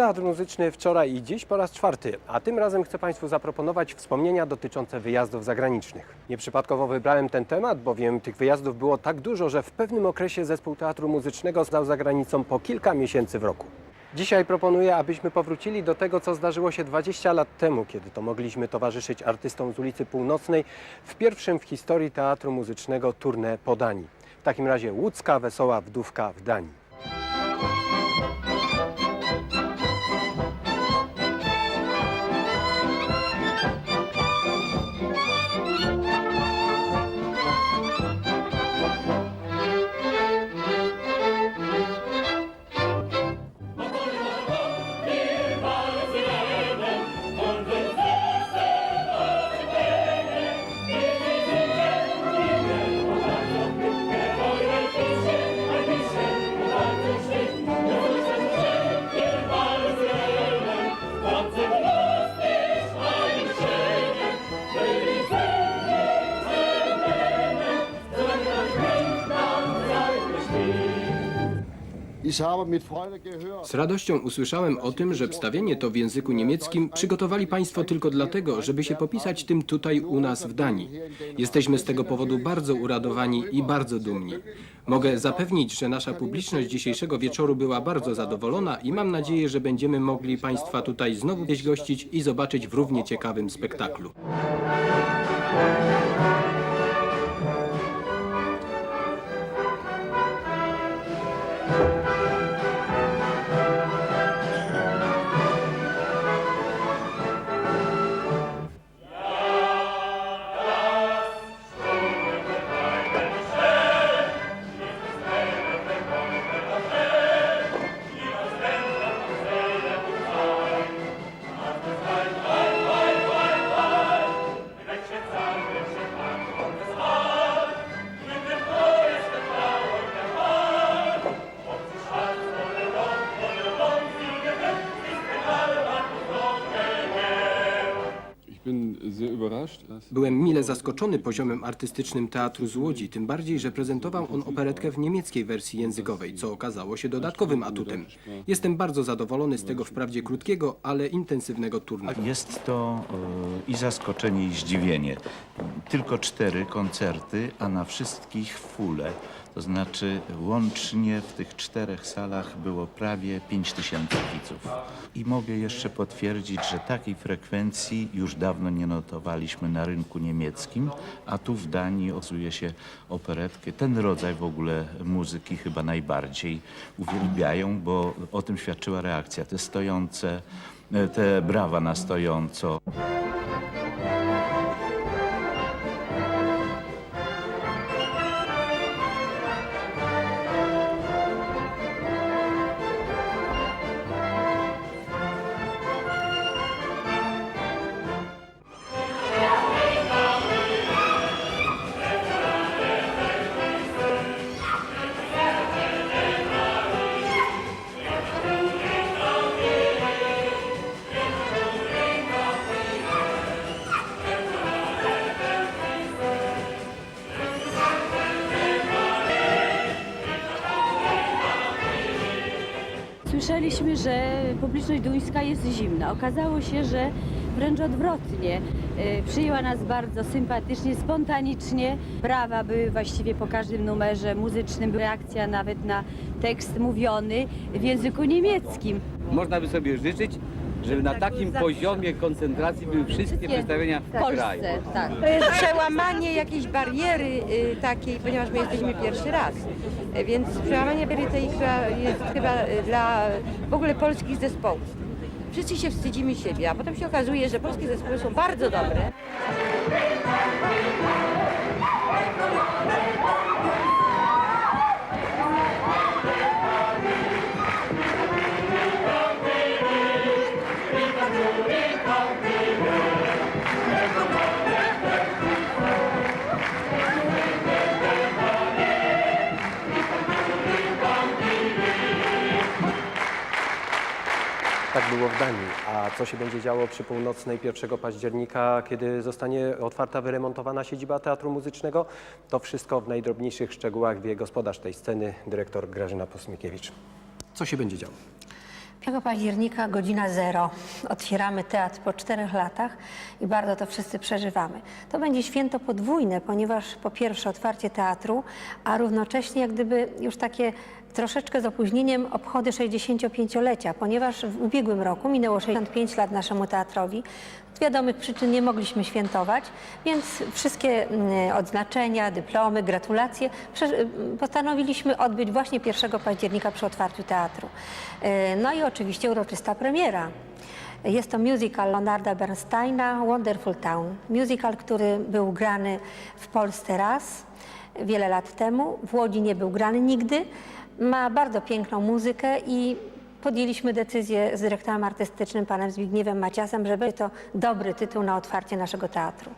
Teatr Muzyczny wczoraj i dziś po raz czwarty, a tym razem chcę Państwu zaproponować wspomnienia dotyczące wyjazdów zagranicznych. Nieprzypadkowo wybrałem ten temat, bowiem tych wyjazdów było tak dużo, że w pewnym okresie zespół Teatru Muzycznego zdał za granicą po kilka miesięcy w roku. Dzisiaj proponuję, abyśmy powrócili do tego, co zdarzyło się 20 lat temu, kiedy to mogliśmy towarzyszyć artystom z ulicy Północnej w pierwszym w historii Teatru Muzycznego tournée po Danii. W takim razie łódzka wesoła wdówka w Danii. Z radością usłyszałem o tym, że wstawienie to w języku niemieckim przygotowali Państwo tylko dlatego, żeby się popisać tym tutaj u nas w Danii. Jesteśmy z tego powodu bardzo uradowani i bardzo dumni. Mogę zapewnić, że nasza publiczność dzisiejszego wieczoru była bardzo zadowolona i mam nadzieję, że będziemy mogli Państwa tutaj znowu gdzieś gościć i zobaczyć w równie ciekawym spektaklu. Ich bin Byłem mile zaskoczony poziomem artystycznym teatru z Łodzi, tym bardziej, że prezentował on operetkę w niemieckiej wersji językowej, co okazało się dodatkowym atutem. Jestem bardzo zadowolony z tego wprawdzie krótkiego, ale intensywnego turnieju. Jest to e, i zaskoczenie, i zdziwienie. Tylko cztery koncerty, a na wszystkich fule. To znaczy łącznie w tych czterech salach było prawie 5 tysięcy widzów. I mogę jeszcze potwierdzić, że takiej frekwencji już dawno nie notowaliśmy na rynku niemieckim, a tu w Danii okazuje się operetkę. Ten rodzaj w ogóle muzyki chyba najbardziej uwielbiają, bo o tym świadczyła reakcja. Te stojące, te brawa na stojąco. Słyszeliśmy, że publiczność duńska jest zimna. Okazało się, że wręcz odwrotnie. E, Przyjęła nas bardzo sympatycznie, spontanicznie. Brawa były właściwie po każdym numerze muzycznym. Reakcja nawet na tekst mówiony w języku niemieckim. Można by sobie życzyć, żeby na takim poziomie koncentracji były wszystkie przedstawienia w kraju. Polsce. Tak. To jest przełamanie jakiejś bariery y, takiej, ponieważ my jesteśmy pierwszy raz. Y, Więc przełamanie bariery tej, która jest chyba y, dla w ogóle polskich zespołów. Wszyscy się wstydzimy siebie, a potem się okazuje, że polskie zespoły są bardzo dobre. W Danii. A co się będzie działo przy północnej 1 października, kiedy zostanie otwarta, wyremontowana siedziba Teatru Muzycznego? To wszystko w najdrobniejszych szczegółach wie gospodarz tej sceny, dyrektor Grażyna Posmykiewicz. Co się będzie działo? 1 października, godzina zero. Otwieramy teatr po czterech latach i bardzo to wszyscy przeżywamy. To będzie święto podwójne, ponieważ po pierwsze otwarcie teatru, a równocześnie jak gdyby już takie troszeczkę z opóźnieniem obchody 65-lecia, ponieważ w ubiegłym roku minęło 65 lat naszemu teatrowi. Z wiadomych przyczyn nie mogliśmy świętować, więc wszystkie mm, odznaczenia, dyplomy, gratulacje postanowiliśmy odbyć właśnie 1 października przy otwarciu teatru. E, No i oczywiście uroczysta premiera. Jest to musical Leonarda Bernsteina Wonderful Town. Musical, który był grany w Polsce raz, wiele lat temu. W Łodzi nie był grany nigdy. Ma bardzo piękną muzykę i podjęliśmy decyzję z dyrektorem artystycznym, panem Zbigniewem Maciasem, żeby to dobry tytuł na otwarcie naszego teatru.